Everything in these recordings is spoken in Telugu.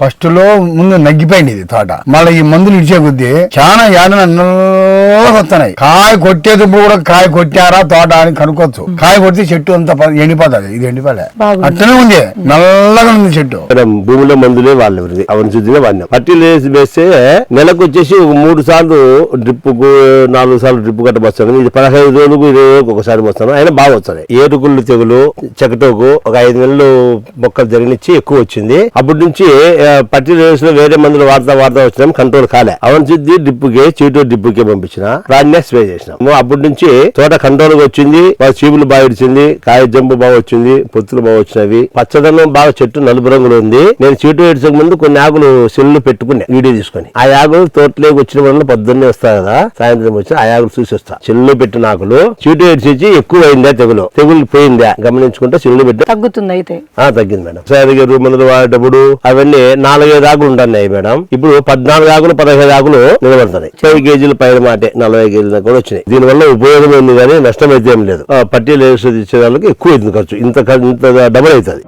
ఫస్ట్లో ముందు నగ్గిపోయింది ఇది తోట. మళ్ళీ ఈ మందులు ఇచ్చే కొద్దీ చాలా నల్లగా వస్తున్నాయి. కాయ కొట్టేటప్పుడు కూడా కాయ కొట్టారా తోట అని కనుక్కోవచ్చు. కాయ కొడితే చెట్టు అంతా ఎండిపోతుంది. ఇది ఎండిపోలే. అట్లనే ఉంది. నల్లగా ఉంది చెట్టు. భూమిలో మందులే వాళ్ళు అవన్నీ శుద్ధిగా వాడినాం. పట్టీలు వేస్తే నెలకు వచ్చేసి ఒక మూడు సార్లు డ్రిప్ నాలుగు సార్లు డ్రిప్ కట్ట వస్తాను ఇది పదహైదు రోజులకు ఇరవై రోజులకు ఒకసారి వస్తాను అయినా బాగా వస్తాయి. ఏరుకుళ్ళు తెగులు చెకటోకు ఒక ఐదు నెలలు మొక్కలు జరిగినిచ్చి ఎక్కువ వచ్చింది. అప్పటి నుంచి ఆ, పట్టీలు వేసిన వేరే మందులు వాడతా వాడతా వచ్చినాం కంట్రోల్ కాలే. అవన్ శుద్ధి డ్రిప్పుకి చీటో డ్రిప్పుకి పంపించిన. రాన్నే స్ప్రే చేసినాం. అప్పటి నుంచి తోట కంట్రోల్గా వచ్చింది చీపులు బాగా ఇడిచింది కాయ జంపు బాగా వచ్చింది పొత్తులు బాగా వచ్చినవి. పచ్చదనం బాగా చెట్టు నలుపు రంగులో ఉంది. నేను చీటు వేడ్చక ముందు కొన్ని ఆకులు సెల్లు పెట్టుకున్నా వీడియో తీసుకొని. ఆ ఆకులు తోటలోకి వచ్చిన వల్ల పొద్దున్నే వస్తా కదా సాయంత్రం వచ్చి ఆ ఆకులు చూసి వస్తా. చెల్లు పెట్టిన ఆకులు చీటు వేడ్చి ఎక్కువ అయిందా తెగులు? తెగులు పోయిందా? గమనించుకుంటే చెల్లు పెట్టి తగ్గుతుంది అయితే. తగ్గింది మేడం. సరిగా మందులు వాడేటప్పుడు అవన్నీ నాలుగైదు ఆకులు ఉంటున్నాయి మేడం. ఇప్పుడు పద్నాలుగు ఆకులు పదహైదు ఆకులు నిలబడుతున్నాయి చెవి కేజీలు పైన మాటే నలభై కేజీల దాకా కూడా వచ్చినాయి. దీనివల్ల ఉపయోగం ఉంది కానీ నష్టం అయితే ఏం లేదు. ఆ, పట్టీలు వేసి ఇచ్చే వాళ్ళకి ఎక్కువ అవుతుంది ఖర్చు. ఇంత ఇంత డబుల్ అవుతుంది.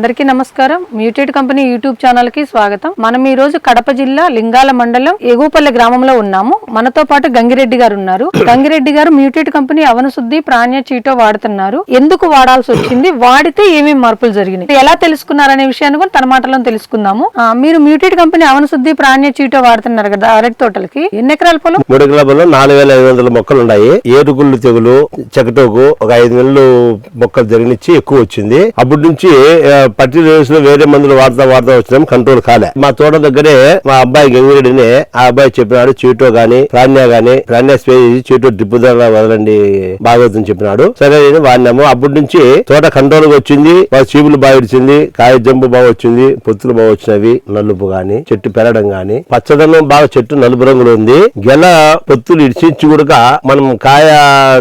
అందరికీ నమస్కారం. మ్యూటెడ్ కంపెనీ యూట్యూబ్ ఛానల్కి స్వాగతం. మనం ఈ రోజు కడప జిల్లా లింగాల మండలం ఎగుపల్లె గ్రామంలో ఉన్నాము. మనతో పాటు గంగిరెడ్డి గారు ఉన్నారు. గంగిరెడ్డి గారు మ్యూటెడ్ కంపెనీ అవనశుద్ధి ప్రాణ్య చీటో వాడుతున్నారు. ఎందుకు వాడాల్సి వచ్చింది? వాడితే ఏమేమి మార్పులు జరిగినాయి? ఎలా తెలుసుకున్నారనే విషయాన్ని కూడా తన మాటలో తెలుసుకుందాము. మీరు మ్యూటెడ్ కంపెనీ అవనశుద్ధి ప్రాణ్య చీటో వాడుతున్నారు కదా అరటి తోటలకి. ఎన్ని ఎకరాల పొలం? మూడు ఎకరాల నాలుగు వేల ఐదు వందల మొక్కలు ఉన్నాయి. ఏరుకుళ్ళు తెగులు చెకటోకు ఒక ఐదు నెలలు మొక్కలు జరిగినిచ్చి ఎక్కువ వచ్చింది. అప్పటి నుంచి పట్టి రోజులో వేరే మందులు వాడతా వాడతా వచ్చినాం కంట్రోల్ కాలే. మా తోట దగ్గరే మా అబ్బాయి గంగిరెడ్డిని ఆ అబ్బాయి చెప్పినాడు చీటో గాని ప్రాణ్యా గాని ప్రాణ్యా స్ప్రే చేసి చీటో డిప్పు ధర వదలండి బాగోతుందని చెప్పినాడు. సరే నేను వాడినాము. అప్పటి నుంచి తోట కంట్రోల్గా వచ్చింది బాగా చీపులు బాగా ఇడిచింది కాయ జంపు బాగా వచ్చింది పొత్తులు బాగా వచ్చినవి నలుపు గాని చెట్టు పెరగడం గాని పచ్చదనం బాగా చెట్టు నలుపు రంగులో ఉంది. గెల పొత్తులు ఇడిచించి కూడా మనం కాయ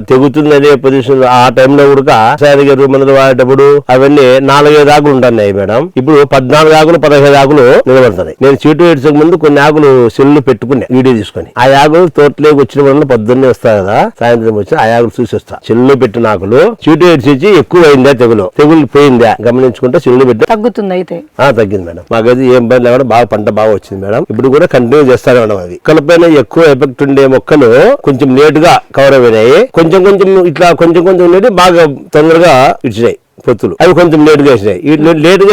తెగుతుందనే పొజిషన్ ఆ టైంలో కూడా సరిగా మందులు వాడేటప్పుడు అవన్నీ నాలుగైదు ఆకులు ఉంటున్నాయి మేడం. ఇప్పుడు పద్నాలుగు ఆకులు పదహైదు ఆకులు నిలబడుతున్నాయి నేను చీటు వేడ్చక ముందు కొన్ని ఆకులు సెల్లు పెట్టుకున్నా వీడియో తీసుకొని. ఆ ఆకులు తోటలోకి వచ్చిన వల్ల పొద్దున్నే వస్తా కదా సాయంత్రం వచ్చి ఆ ఆకులు చూసి వస్తా. చెల్లు పెట్టిన ఆకులు చీటు వేడ్చి ఎక్కువ అయిందా తెగులు? తెగులు పోయిందా? గమనించుకుంటే చెల్లు పెట్టి తగ్గుతుంది అయితే. ఆ తగ్గింది మేడం. మాకైతే ఏం పని లేకుండా బాగా పంట బాగా వచ్చింది మేడం. ఇప్పుడు కూడా కంటిన్యూ చేస్తానే ఉన్నాం అవి. మొక్కలపైన ఎక్కువ ఎఫెక్ట్ ఉండే మొక్కలు కొంచెం లేట్గా కవర్ అయినాయి కొంచెం కొంచెం ఇట్లా కొంచెం కొంచెం ఉండేవి బాగా తొందరగా ఇచ్చినాయి. పొత్తులు. అవి కొంచెం లేట్గా వేసినాయి. ఈ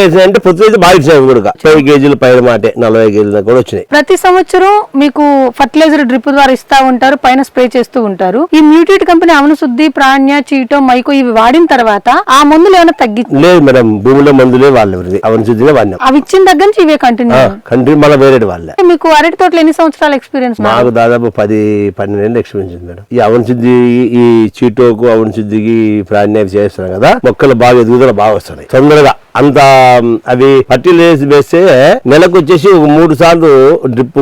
వేసినాయి అంటే పొత్తులు అయితే బాగా ఇచ్చినాయి కూడా. పది కేజీలు పైన మాటే నలభై కేజీల కూడా వచ్చినాయి. ప్రతి సంవత్సరం మీకు ఫర్టిలైజర్ డ్రిప్ ద్వారా ఇస్తా ఉంటారు పైన స్ప్రే చేస్తూ ఉంటారు. ఈ మ్యూటెడ్ కంపెనీ అవన శుద్ధి ప్రాణ్య చీటో మైకో ఇవి వాడిన తర్వాత ఆ మందులు ఏమైనా తగ్గి లేదు మేడం భూమిలో మందులే వాళ్ళు అవన్నీ శుద్ధిగా వాడినాం. అవి ఇచ్చిన దగ్గర నుంచి ఇవే కంటిన్యూ కంట్రీ మళ్ళీ వేరే వాళ్ళే. మీకు అరటి తోటలో ఎన్ని సంవత్సరాల ఎక్స్పీరియన్స్ మాకు దాదాపు పది పన్నెండు ఏళ్ళు ఎక్స్పీరియన్స్ మేడం. ఈ అవన్ శుద్ధి ఈ చీటోకు అవన్ శుద్ధికి ప్రాణ్యాలు చేస్తున్నాం కదా మొక్కలు బాగా ఎదుగుదల బాగా వస్తున్నాయి. తొందరగా. అంత అవి వేసి వేస్తే నెలకు వచ్చేసి ఒక మూడు సార్లు డ్రిప్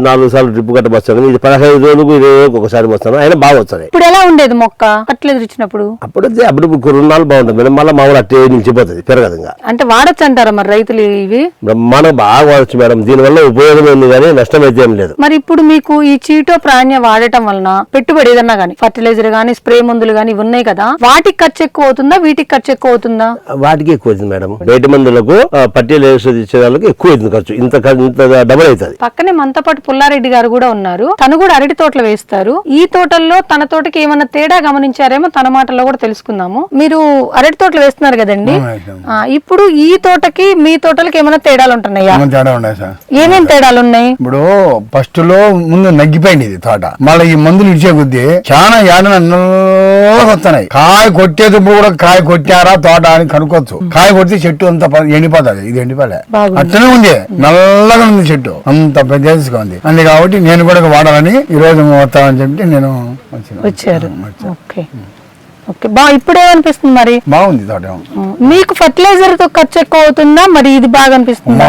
నాలుగు సార్లు డ్రిప్ కట్ట వస్తాను ఇది పదహైదు రోజులకు ఇరవై రోజులకు ఒకసారి వస్తాను అయినా బాగా వస్తాయి ఇప్పుడు ఎలా ఉండేది మొక్క? ఫర్టిలైజర్ ఇచ్చినప్పుడు? అప్పుడు అప్పుడు నాలుగు బాగుంటుంది మేడం మళ్ళీ మామూలు అట్టే నిలిచిపోతుంది పెరగదు అంటే వాడచ్చు అంటారా మరి రైతులు ఇవి? బ్రహ్మాండం బాగా వాడచ్చు మేడం. దీనివల్ల ఉపయోగం ఉంది కానీ నష్టం అయితే ఏం లేదు. మరి ఇప్పుడు మీకు ఈ చీటో ప్రాణ్య వాడటం వలన పెట్టుబడి ఏదన్నా గానీ ఫర్టిలైజర్ గానీ స్ప్రే మందులు గానీ ఇవి ఉన్నాయి కదా. వాటికి ఖర్చు ఎక్కువ అవుతుందా? వీటికి ఖర్చు ఎక్కువ అవుతుందా? వాటికి ఎక్కువ అవుతుంది మేడం. బయట మందులకు పట్టీలు వేసి ఇచ్చే వాళ్ళకి ఎక్కువ అవుతుంది ఖర్చు. ఇంత ఇంత డబల్ అవుతుంది. పక్కనే మనతో పాటు పుల్లారెడ్డి గారు కూడా ఉన్నారు. తను కూడా అరటి తోటలు వేస్తారు. ఈ తోటల్లో తన తోటకి ఏమన్నా తేడా గమనించారేమో తన మాటల్లో కూడా తెలుసుకుందాము. మీరు అరటి తోటలు వేస్తున్నారు కదండి. ఆ, ఇప్పుడు ఈ తోటకి మీ తోటలకి ఏమైనా తేడాలు ఉంటున్నాయా? ఏమైనా తేడా ఉన్నాయి సార్? ఏమేం తేడాలు ఉన్నాయి? ఇప్పుడు ఫస్ట్లో ముందు నగ్గిపోయింది ఇది తోట. మళ్ళీ ఈ మందులు ఇచ్చే కొద్దీ చాలా నల్లగా వస్తున్నాయి. కాయ కొట్టేటప్పుడు కూడా కాయ కొట్టారా తోట అని కనుక్కోవచ్చు. కాయ కొడితే చెట్టు అంతా ఎండిపోతుంది. ఇది ఎండిపోలే. అట్లనే ఉంది. నల్లగా ఉంది చెట్టు. అంత పెద్దగా ఉంది. అందు కాబట్టి నేను కూడా వాడాలని ఈ రోజు వస్తామని చెప్పి నేను వచ్చిన. వచ్చారు. ఓకే బా ఇప్పుడు ఏమనిపిస్తుంది మరి? బాగుంది తోట మీకు ఫర్టిలైజర్తో ఖర్చు ఎక్కువ అవుతుందా మరి ఇది బాగా అనిపిస్తుందా?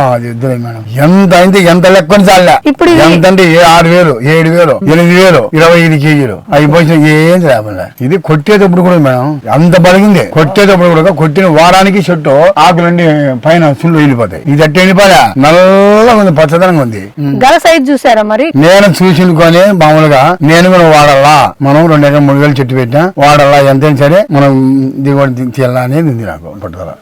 మేడం. ఎంత అయితే ఎంత లెక్కని చాలే. ఇప్పుడు ఎంత అంటే ఆరు వేలు ఏడు వేలు ఎనిమిది వేలు ఇరవై ఐదు కేజీలు. అవి పోసిన ఏం లేకుండా ఇది కొట్టేటప్పుడు కూడా మేడం అంత బలిగింది. కొట్టేటప్పుడు కూడా కొట్టిన వారానికి చెట్టు ఆకులన్నీ పైన సుళ్ళు వెళ్ళిపోతాయి. ఇది అట్ట వెళ్ళిపోయా నల్లగా ఉంది పచ్చదనంగా ఉంది. గల సైజ్ చూసారా మరి? నేను చూసుకొని మామూలుగా నేను కూడా వాడాలా మనం రెండు ఎకరం మూడు వేలు చెట్టు పెట్టినా వాడాలా ఏదైనా సరే మనం దిగుబడి తీయాలనేది ఉంది నాకు పట్టుదల.